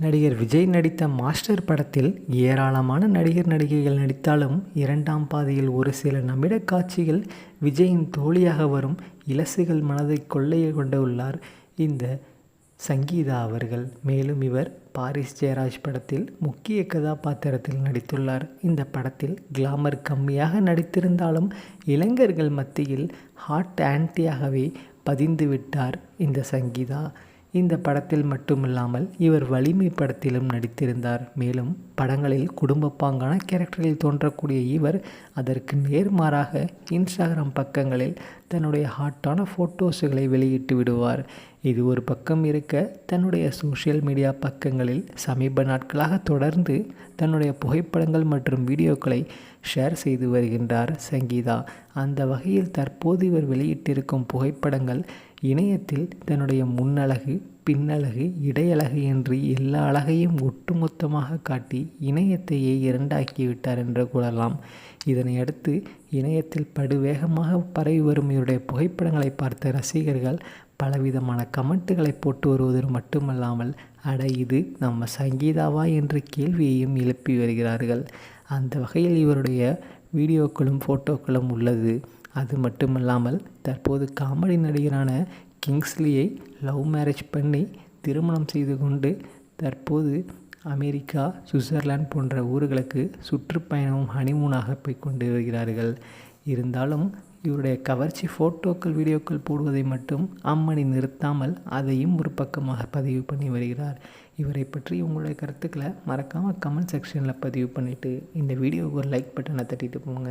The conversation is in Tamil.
நடிகர் விஜய் நடித்த மாஸ்டர் படத்தில் ஏராளமான நடிகர் நடிகைகள் நடித்தாலும் இரண்டாம் பாதையில் ஒரு சில நிமிட காட்சிகள் விஜயின் தோழியாக வரும் இலசுகள் மனதை கொண்டு கொண்டுள்ளார் இந்த சங்கீதா அவர்கள். மேலும் இவர் பாரிஸ் ஜெயராஜ் படத்தில் முக்கிய கதாபாத்திரத்தில் நடித்துள்ளார். இந்த படத்தில் கிளாமர் கம்மியாக நடித்திருந்தாலும் இளைஞர்கள் மத்தியில் ஹாட் ஆன்டியாகவே பதிந்து விட்டார் இந்த சங்கீதா. இந்த படத்தில் மட்டுமில்லாமல் இவர் வலிமை படத்திலும் நடித்திருந்தார். மேலும் படங்களில் குடும்ப பாங்கான கேரக்டரில் தோன்றக்கூடிய இவர் அதற்கு நேர்மாறாக இன்ஸ்டாகிராம் பக்கங்களில் தன்னுடைய ஹாட்டான ஃபோட்டோஸுகளை வெளியிட்டு விடுவார். இது ஒரு பக்கம் இருக்க தன்னுடைய சோஷியல் மீடியா பக்கங்களில் சமீப நாட்களாக தொடர்ந்து தன்னுடைய புகைப்படங்கள் மற்றும் வீடியோக்களை ஷேர் செய்து வருகின்றார் சங்கீதா. அந்த வகையில் தற்போது இவர் வெளியிட்டிருக்கும் புகைப்படங்கள் இணையத்தில் தன்னுடைய முன்னழகு பின்னழகு இடையழகு என்று எல்லா அழகையும் ஒட்டுமொத்தமாக காட்டி இணையத்தையே இரண்டாக்கி விட்டார் என்று கூறலாம். இதனை அடுத்து இணையத்தில் படுவேகமாக பரவி வரும் இவருடைய புகைப்படங்களை பார்த்த ரசிகர்கள் பலவிதமான கமெண்ட்டுகளை போட்டு வருவதோடு மட்டுமல்லாமல் அட இது நம்ம சங்கீதாவா என்ற கேள்வியையும் எழுப்பி வருகிறார்கள். அந்த வகையில் இவருடைய வீடியோக்களும் ஃபோட்டோக்களும் உள்ளது. அது மட்டுமல்லாமல் தற்போது காமெடி நடிகரான கிங்ஸ்லியை லவ் மேரேஜ் பண்ணி திருமணம் செய்து கொண்டு தற்போது அமெரிக்கா சுவிட்சர்லாந்து போன்ற ஊர்களுக்கு சுற்றுப்பயணமும் ஹனிமூனாக போய் கொண்டு வருகிறார்கள். இருந்தாலும் இவருடைய கவர்ச்சி ஃபோட்டோக்கள் வீடியோக்கள் போடுவதை மட்டும் அம்மணி நிறுத்தாமல் அதையும் ஒரு பக்கமாக பதிவு பண்ணி வருகிறார். இவரை பற்றி உங்களுடைய கருத்துக்களை மறக்காமல் கமெண்ட் செக்ஷனில் பதிவு பண்ணிவிட்டு இந்த வீடியோவுக்கு ஒரு லைக் பட்டனை தட்டிட்டு போங்க.